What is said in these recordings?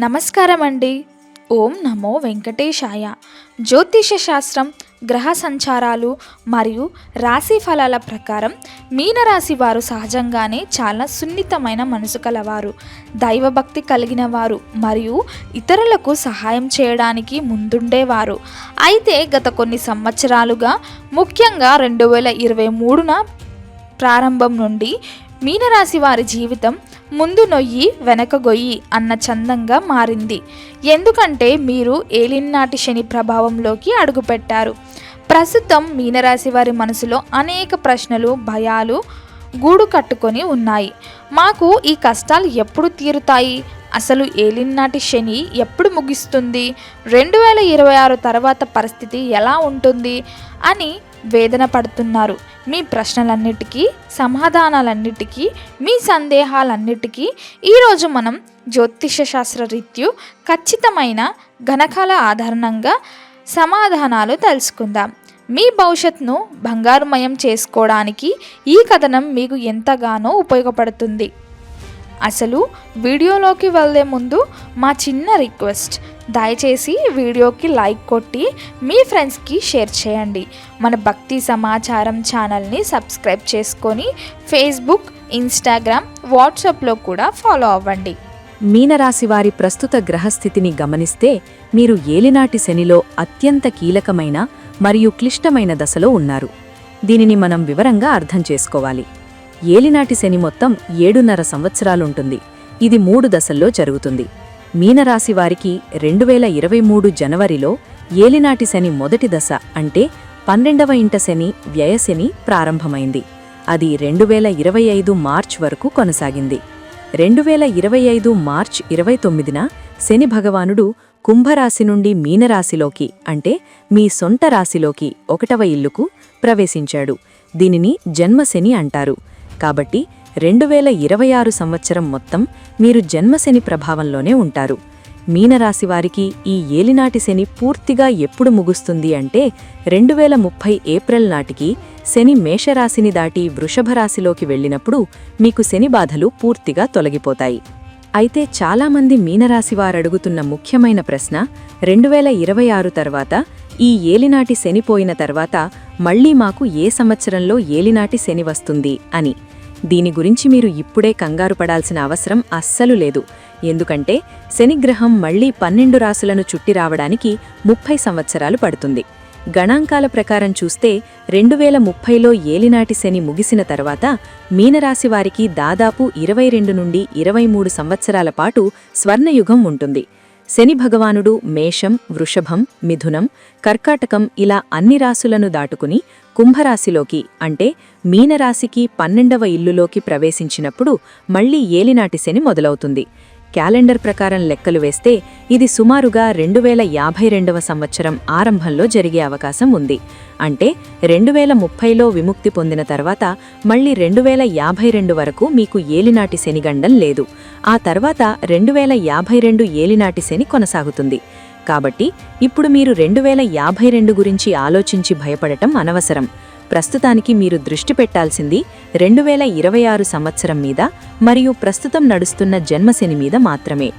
నమస్కారం అండి ఓం నమో వెంకటేశాయ. జ్యోతిష శాస్త్రం గ్రహ సంచారాలు మరియు రాశి ఫలాల ప్రకారం మీనరాశి వారు సహజంగానే చాలా సున్నితమైన మనసు కలవారు. దైవభక్తి కలిగిన వారు మరియు ఇతరులకు సహాయం చేయడానికి ముందుండేవారు. అయితే గత కొన్ని సంవత్సరాలుగా ముఖ్యంగా రెండు వేల ఇరవై మూడున ప్రారంభం నుండి మీనరాశి వారి జీవితం ముందు నొయ్యి వెనక గొయ్యి అన్న చందంగా మారింది. ఎందుకంటే మీరు ఏలినాటి శని ప్రభావంలోకి అడుగుపెట్టారు. ప్రస్తుతం మీనరాశి వారి మనసులో అనేక ప్రశ్నలు భయాలు గూడు కట్టుకొని ఉన్నాయి. మాకు ఈ కష్టాలు ఎప్పుడు తీరుతాయి? అసలు ఏలినాటి శని ఎప్పుడు ముగిస్తుంది? రెండు వేల ఇరవై ఆరు తర్వాత పరిస్థితి ఎలా ఉంటుంది? అని వేదన పడుతున్నారు. మీ ప్రశ్నలన్నిటికీ సమాధానాలన్నిటికీ మీ సందేహాలన్నిటికీ ఈరోజు మనం జ్యోతిష శాస్త్ర రీత్యు ఖచ్చితమైన గణకాల ఆధారణంగా సమాధానాలు తెలుసుకుందాం. మీ భవిష్యత్తును బంగారుమయం చేసుకోవడానికి ఈ కథనం మీకు ఎంతగానో ఉపయోగపడుతుంది. అసలు వీడియోలోకి వెళ్ళే ముందు మా చిన్న రిక్వెస్ట్ దయచేసి వీడియోకి లైక్ కొట్టి మీ ఫ్రెండ్స్కి షేర్ చేయండి. మన భక్తి సమాచారం ఛానల్ని సబ్స్క్రైబ్ చేసుకొని ఫేస్బుక్ ఇన్స్టాగ్రామ్ వాట్సాప్లో కూడా ఫాలో అవ్వండి. మీనరాశి వారి ప్రస్తుత గ్రహస్థితిని గమనిస్తే మీరు ఏలినాటి శనిలో అత్యంత కీలకమైన మరియు క్లిష్టమైన దశలో ఉన్నారు. దీనిని మనం వివరంగా అర్థం చేసుకోవాలి. ఏలినాటి శని మొత్తం ఏడున్నర సంవత్సరాలుంటుంది. ఇది మూడు దశల్లో జరుగుతుంది. మీనరాశి వారికి రెండు వేల ఇరవై మూడు జనవరిలో ఏలినాటి శని మొదటి దశ అంటే పన్నెండవ ఇంట శని వ్యయశని ప్రారంభమైంది. అది రెండు వేల ఇరవై ఐదు మార్చ్ వరకు కొనసాగింది. రెండు వేల ఇరవై ఐదు మార్చ్ ఇరవై తొమ్మిదిన శని భగవానుడు కుంభరాశి నుండి మీనరాశిలోకి అంటే మీ సొంత రాశిలోకి ఒకటవ ఇల్లుకు ప్రవేశించాడు. దీనిని జన్మశని అంటారు. కాబట్టి రెండు వేల ఇరవై ఆరు సంవత్సరం మొత్తం మీరు జన్మశని ప్రభావంలోనే ఉంటారు. మీనరాశి వారికి ఈ ఏలినాటి శని పూర్తిగా ఎప్పుడు ముగుస్తుంది అంటే రెండు వేల ముప్పై ఏప్రిల్ నాటికి శని మేషరాశిని దాటి వృషభ రాశిలోకి వెళ్ళినప్పుడు మీకు శని బాధలు పూర్తిగా తొలగిపోతాయి. అయితే చాలామంది మీనరాశి వారడుగుతున్న ముఖ్యమైన ప్రశ్న రెండు వేల ఇరవై ఆరు తర్వాత ఈ ఏలినాటి శని పోయిన తర్వాత మళ్ళీ మాకు ఏ సంవత్సరంలో ఏలినాటి శని వస్తుంది అని. దీని గురించి మీరు ఇప్పుడే కంగారు పడాల్సిన అవసరం అస్సలు లేదు. ఎందుకంటే శనిగ్రహం మళ్ళీ పన్నెండు రాసులను చుట్టి రావడానికి ముప్పై సంవత్సరాలు పడుతుంది. గణాంకాల ప్రకారం చూస్తే రెండు వేల ముప్పైలో ఏలినాటి శని ముగిసిన తర్వాత మీనరాశి వారికి దాదాపు ఇరవై రెండు నుండి ఇరవై మూడు సంవత్సరాల పాటు స్వర్ణయుగం ఉంటుంది. శని భగవానుడు మేషం వృషభం మిథునం కర్కాటకం ఇలా అన్ని రాసులను దాటుకుని కుంభరాశిలోకి అంటే మీనరాశికి పన్నెండవ ఇల్లులోకి ప్రవేశించినప్పుడు మళ్ళీ ఏలినాటి శని మొదలవుతుంది. క్యాలెండర్ ప్రకారం లెక్కలు వేస్తే ఇది సుమారుగా రెండు వేల యాభై రెండవ సంవత్సరం ఆరంభంలో జరిగే అవకాశం ఉంది. అంటే రెండు వేల ముప్పైలో విముక్తి పొందిన తర్వాత మళ్ళీ రెండు వేల యాభై రెండు వరకు మీకు ఏలినాటి శనిగండం లేదు. ఆ తర్వాత రెండు వేల యాభై రెండు ఏలినాటి శని కొనసాగుతుంది. కాబట్టి ఇప్పుడు మీరు రెండు వేల యాభై రెండు గురించి ఆలోచించి భయపడటం అనవసరం. ప్రస్తుతానికి మీరు దృష్టి పెట్టాల్సింది రెండు వేల ఇరవై ఆరు సంవత్సరం మీద మరియు ప్రస్తుతం నడుస్తున్న జన్మశని మీద మాత్రమే.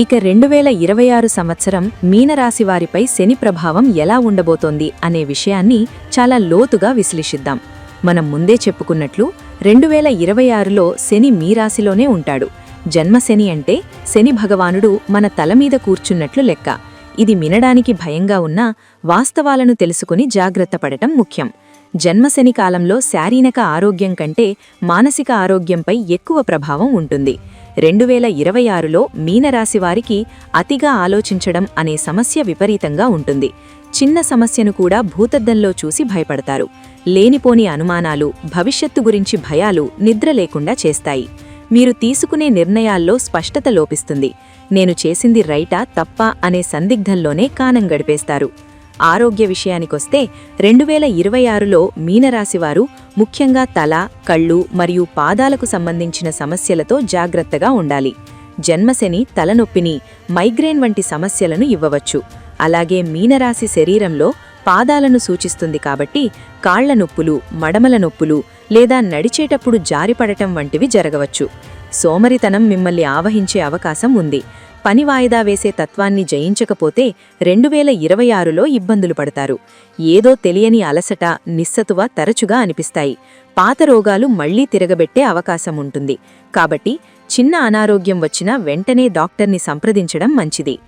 ఇక రెండు వేల ఇరవై ఆరు సంవత్సరం మీనరాశి వారిపై శని ప్రభావం ఎలా ఉండబోతోంది అనే విషయాన్ని చాలా లోతుగా విశ్లేషిద్దాం. మనం ముందే చెప్పుకున్నట్లు రెండు వేల ఇరవై ఆరులో శని మీ రాశిలోనే ఉంటాడు. జన్మశని అంటే శని భగవానుడు మన తల మీద కూర్చున్నట్లు లెక్క. ఇది వినడానికి భయంగా ఉన్నా వాస్తవాలను తెలుసుకుని జాగ్రత్త పడటం ముఖ్యం. జన్మశని కాలంలో శారీరక ఆరోగ్యం కంటే మానసిక ఆరోగ్యంపై ఎక్కువ ప్రభావం ఉంటుంది. రెండు వేల ఇరవై ఆరులో మీనరాశి వారికి అతిగా ఆలోచించడం అనే సమస్య విపరీతంగా ఉంటుంది. చిన్న సమస్యను కూడా భూతద్దంలో చూసి భయపడతారు. లేనిపోని అనుమానాలు భవిష్యత్తు గురించి భయాలు నిద్ర లేకుండా చేస్తాయి. మీరు తీసుకునే నిర్ణయాల్లో స్పష్టత లోపిస్తుంది. నేను చేసింది రైటా తప్ప అనే సందిగ్ధంలోనే కానం గడిపేస్తారు. ఆరోగ్య విషయానికొస్తే రెండు వేల ఇరవై ఆరులో మీనరాశివారు ముఖ్యంగా తల కళ్ళు మరియు పాదాలకు సంబంధించిన సమస్యలతో జాగ్రత్తగా ఉండాలి. జన్మశని తలనొప్పిని మైగ్రేన్ వంటి సమస్యలను ఇవ్వవచ్చు. అలాగే మీనరాశి శరీరంలో పాదాలను సూచిస్తుంది కాబట్టి కాళ్ళ నొప్పులు మడమల నొప్పులు లేదా నడిచేటప్పుడు జారిపడటం వంటివి జరగవచ్చు. సోమరితనం మిమ్మల్ని ఆవహించే అవకాశం ఉంది. పని వాయిదా వేసే తత్వాన్ని జయించకపోతే రెండు వేల ఇరవై ఆరులో ఇబ్బందులు పడతారు. ఏదో తెలియని అలసట నిస్సతువ తరచుగా అనిపిస్తాయి. పాత రోగాలు మళ్ళీ తిరగబెట్టే అవకాశం ఉంటుంది. కాబట్టి చిన్న అనారోగ్యం వచ్చినా వెంటనే డాక్టర్ని సంప్రదించడం మంచిది.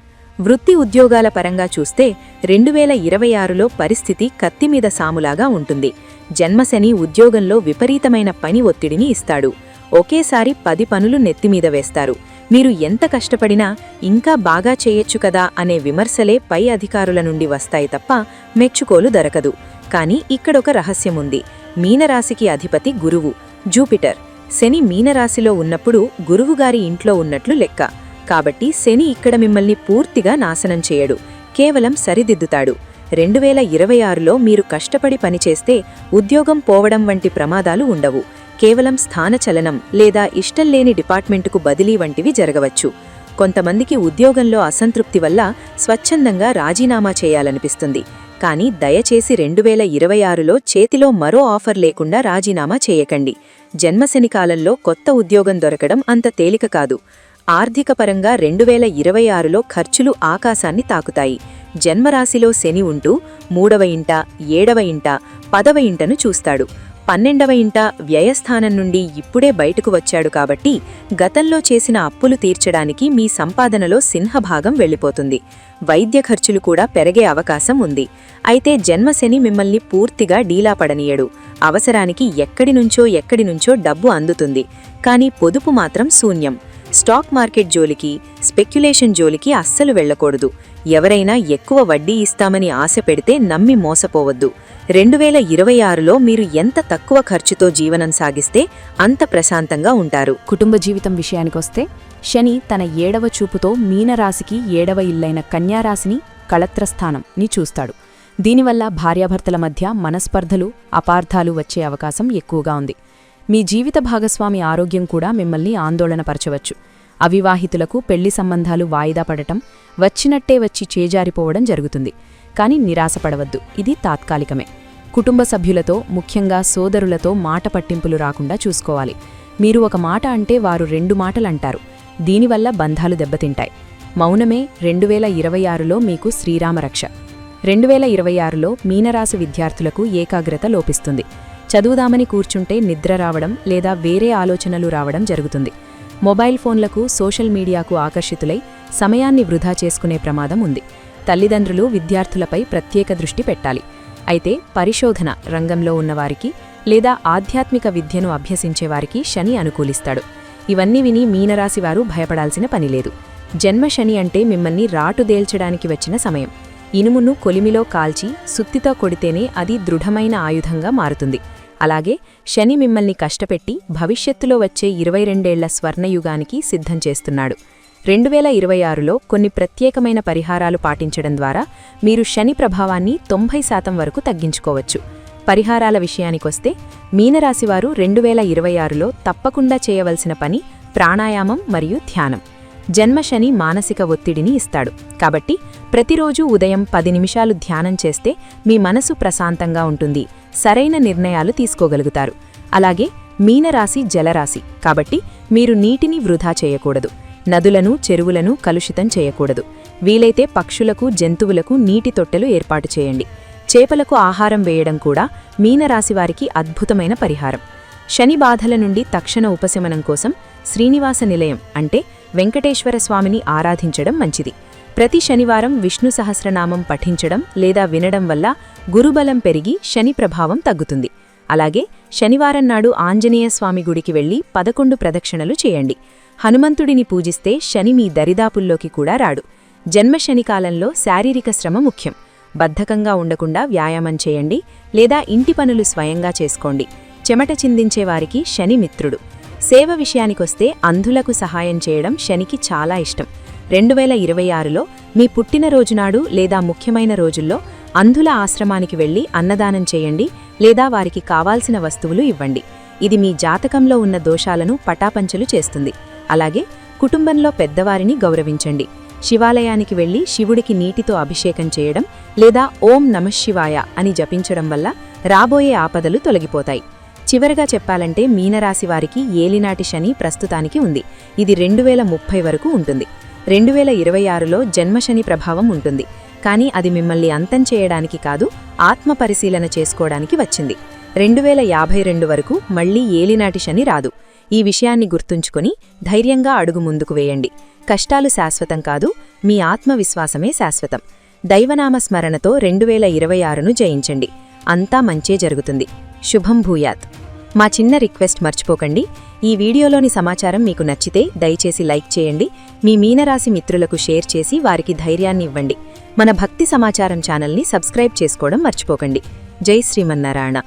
వృత్తి ఉద్యోగాల పరంగా చూస్తే రెండు వేల ఇరవై ఆరులో పరిస్థితి కత్తిమీద సాములాగా ఉంటుంది. జన్మశని ఉద్యోగంలో విపరీతమైన పని ఒత్తిడిని ఇస్తాడు. ఒకేసారి పది పనులు నెత్తిమీద వేస్తారు. మీరు ఎంత కష్టపడినా ఇంకా బాగా చేయొచ్చు కదా అనే విమర్శలే పై అధికారుల నుండి వస్తాయి తప్ప మెచ్చుకోలు దొరకదు. కానీ ఇక్కడొక రహస్యముంది. మీనరాశికి అధిపతి గురువు. జూపిటర్. శని మీనరాశిలో ఉన్నప్పుడు గురువుగారి ఇంట్లో ఉన్నట్లు లెక్క. కాబట్టి శని ఇక్కడ మిమ్మల్ని పూర్తిగా నాశనం చేయడు. కేవలం సరిదిద్దుతాడు. రెండు వేల ఇరవై ఆరులో మీరు కష్టపడి పనిచేస్తే ఉద్యోగం పోవడం వంటి ప్రమాదాలు ఉండవు. కేవలం స్థానచలనం లేదా ఇష్టం లేని డిపార్ట్మెంటుకు బదిలీ వంటివి జరగవచ్చు. కొంతమందికి ఉద్యోగంలో అసంతృప్తి వల్ల స్వచ్ఛందంగా రాజీనామా చేయాలనిపిస్తుంది. కానీ దయచేసి రెండు వేల ఇరవై ఆరులో చేతిలో మరో ఆఫర్ లేకుండా రాజీనామా చేయకండి. జన్మశని కాలంలో కొత్త ఉద్యోగం దొరకడం అంత తేలిక కాదు. ఆర్థికపరంగా రెండు వేల ఇరవై ఆరులో ఖర్చులు ఆకాశాన్ని తాకుతాయి. జన్మరాశిలో శని ఉంటూ మూడవ ఇంట ఏడవ ఇంట పదవ ఇంటను చూస్తాడు. పన్నెండవ ఇంట వ్యయస్థానం నుండి ఇప్పుడే బయటకు వచ్చాడు కాబట్టి గతంలో చేసిన అప్పులు తీర్చడానికి మీ సంపాదనలో సింహభాగం వెళ్ళిపోతుంది. వైద్య ఖర్చులు కూడా పెరిగే అవకాశం ఉంది. అయితే జన్మశని మిమ్మల్ని పూర్తిగా డీలా పడనీయడు. అవసరానికి ఎక్కడి నుంచో ఎక్కడి నుంచో డబ్బు అందుతుంది. కానీ పొదుపు మాత్రం శూన్యం. స్టాక్ మార్కెట్ జోలికి స్పెక్యులేషన్ జోలికి అస్సలు వెళ్ళకూడదు. ఎవరైనా ఎక్కువ వడ్డీ ఇస్తామని ఆశ పెడితే నమ్మి మోసపోవద్దు. రెండు వేల ఇరవై ఆరులో మీరు ఎంత తక్కువ ఖర్చుతో జీవనం సాగిస్తే అంత ప్రశాంతంగా ఉంటారు. కుటుంబ జీవితం విషయానికొస్తే శని తన ఏడవ చూపుతో మీనరాశికి ఏడవ ఇల్లైన కన్యారాశిని కళత్రస్థానం ని చూస్తాడు. దీనివల్ల భార్యాభర్తల మధ్య మనస్పర్ధలు అపార్థాలు వచ్చే అవకాశం ఎక్కువగా ఉంది. మీ జీవిత భాగస్వామి ఆరోగ్యం కూడా మిమ్మల్ని ఆందోళనపరచవచ్చు. అవివాహితులకు పెళ్ళి సంబంధాలు వాయిదా పడటం వచ్చినట్టే వచ్చి చేజారిపోవడం జరుగుతుంది. కానీ నిరాశపడవద్దు. ఇది తాత్కాలికమే. కుటుంబ సభ్యులతో ముఖ్యంగా సోదరులతో మాట పట్టింపులు రాకుండా చూసుకోవాలి. మీరు ఒక మాట అంటే వారు రెండు మాటలంటారు. దీనివల్ల బంధాలు దెబ్బతింటాయి. మౌనమే రెండు వేల ఇరవై ఆరులో మీకు శ్రీరామరక్ష. రెండు వేల ఇరవై ఆరులో మీనరాశి విద్యార్థులకు ఏకాగ్రత లోపిస్తుంది. చదువుదామని కూర్చుంటే నిద్ర రావడం లేదా వేరే ఆలోచనలు రావడం జరుగుతుంది. మొబైల్ ఫోన్లకు సోషల్ మీడియాకు ఆకర్షితులై సమయాన్ని వృధా చేసుకునే ప్రమాదం ఉంది. తల్లిదండ్రులు విద్యార్థులపై ప్రత్యేక దృష్టి పెట్టాలి. అయితే పరిశోధన రంగంలో ఉన్నవారికి లేదా ఆధ్యాత్మిక విద్యను అభ్యసించేవారికి శని అనుకూలిస్తాడు. ఇవన్నీ విని మీనరాశివారు భయపడాల్సిన పనిలేదు జన్మ శని అంటే మిమ్మల్ని రాటుదేల్చడానికి వచ్చిన సమయం. ఇనుమును కొలిమిలో కాల్చి సుత్తితో కొడితేనే అది దృఢమైన ఆయుధంగా మారుతుంది. అలాగే శని మిమ్మల్ని కష్టపెట్టి భవిష్యత్తులో వచ్చే ఇరవై రెండేళ్ళ స్వర్ణయుగానికి సిద్ధం చేస్తున్నాడు. రెండు వేల ఇరవై ఆరులో కొన్ని ప్రత్యేకమైన పరిహారాలు పాటించడం ద్వారా మీరు శని ప్రభావాన్ని తొంభై శాతం వరకు తగ్గించుకోవచ్చు. పరిహారాల విషయానికొస్తే మీనరాశివారు రెండు వేల ఇరవై ఆరులో తప్పకుండా చేయవలసిన పని ప్రాణాయామం మరియు ధ్యానం. జన్మశని మానసిక ఒత్తిడిని ఇస్తాడు. కాబట్టి ప్రతిరోజూ ఉదయం పది నిమిషాలు ధ్యానం చేస్తే మీ మనసు ప్రశాంతంగా ఉంటుంది. సరైన నిర్ణయాలు తీసుకోగలుగుతారు. అలాగే మీనరాశి జలరాశి. కాబట్టి మీరు నీటిని వృధా చేయకూడదు. నదులను చెరువులను కలుషితం చేయకూడదు. వీలైతే పక్షులకు జంతువులకు నీటి తొట్టెలు ఏర్పాటు చేయండి. చేపలకు ఆహారం వేయడం కూడా మీనరాశివారికి అద్భుతమైన పరిహారం. శని బాధల నుండి తక్షణ ఉపశమనం కోసం శ్రీనివాస నిలయం అంటే వెంకటేశ్వర స్వామిని ఆరాధించడం మంచిది. ప్రతి శనివారం విష్ణు సహస్రనామం పఠించడం లేదా వినడం వల్ల గురుబలం పెరిగి శని ప్రభావం తగ్గుతుంది. అలాగే శనివారం నాడు ఆంజనేయ స్వామి గుడికి వెళ్ళి పదకొండు ప్రదక్షిణలు చేయండి. హనుమంతుడిని పూజిస్తే శని మీ దరిదాపుల్లోకి కూడా రాడు. జన్మశని కాలంలో శారీరక శ్రమ ముఖ్యం. బద్ధకంగా ఉండకుండా వ్యాయామం చేయండి లేదా ఇంటి పనులు స్వయంగా చేసుకోండి. చెమట చిందించేవారికి శని మిత్రుడు. సేవ విషయానికొస్తే అంధులకు సహాయం చేయడం శనికి చాలా ఇష్టం. రెండు వేల ఇరవై ఆరులో మీ పుట్టినరోజునాడు లేదా ముఖ్యమైన రోజుల్లో అంధుల ఆశ్రమానికి వెళ్ళి అన్నదానం చేయండి లేదా వారికి కావాల్సిన వస్తువులు ఇవ్వండి. ఇది మీ జాతకంలో ఉన్న దోషాలను పటాపంచలు చేస్తుంది. అలాగే కుటుంబంలో పెద్దవారిని గౌరవించండి. శివాలయానికి వెళ్ళి శివుడికి నీటితో అభిషేకం చేయడం లేదా ఓం నమశివాయ అని జపించడం వల్ల రాబోయే ఆపదలు తొలగిపోతాయి. చివరగా చెప్పాలంటే మీనరాశి వారికి ఏలినాటి శని ప్రస్తుతానికి ఉంది. ఇది రెండు వేల ముప్పై వరకు ఉంటుంది. రెండు వేల ఇరవై ఆరులో జన్మశని ప్రభావం ఉంటుంది. కానీ అది మిమ్మల్ని అంతం చేయడానికి కాదు ఆత్మ పరిశీలన చేసుకోవడానికి వచ్చింది. రెండు వేల యాభై రెండు వరకు మళ్ళీ ఏలినాటి శని రాదు. ఈ విషయాన్ని గుర్తుంచుకుని ధైర్యంగా అడుగు ముందుకు వేయండి. కష్టాలు శాశ్వతం కాదు మీ ఆత్మవిశ్వాసమే శాశ్వతం. దైవనామ స్మరణతో రెండు వేల ఇరవై ఆరును జయించండి. అంతా మంచే జరుగుతుంది. శుభం భూయాత్. మా చిన్న రిక్వెస్ట్ మర్చిపోకండి. ఈ వీడియోలోని సమాచారం మీకు నచ్చితే దయచేసి లైక్ చేయండి. మీ మీనరాశి మిత్రులకు షేర్ చేసి వారికి ధైర్యాన్ని ఇవ్వండి. మన భక్తి సమాచారం ఛానల్ని సబ్స్క్రైబ్ చేసుకోవడం మర్చిపోకండి. జై శ్రీమన్నారాయణ.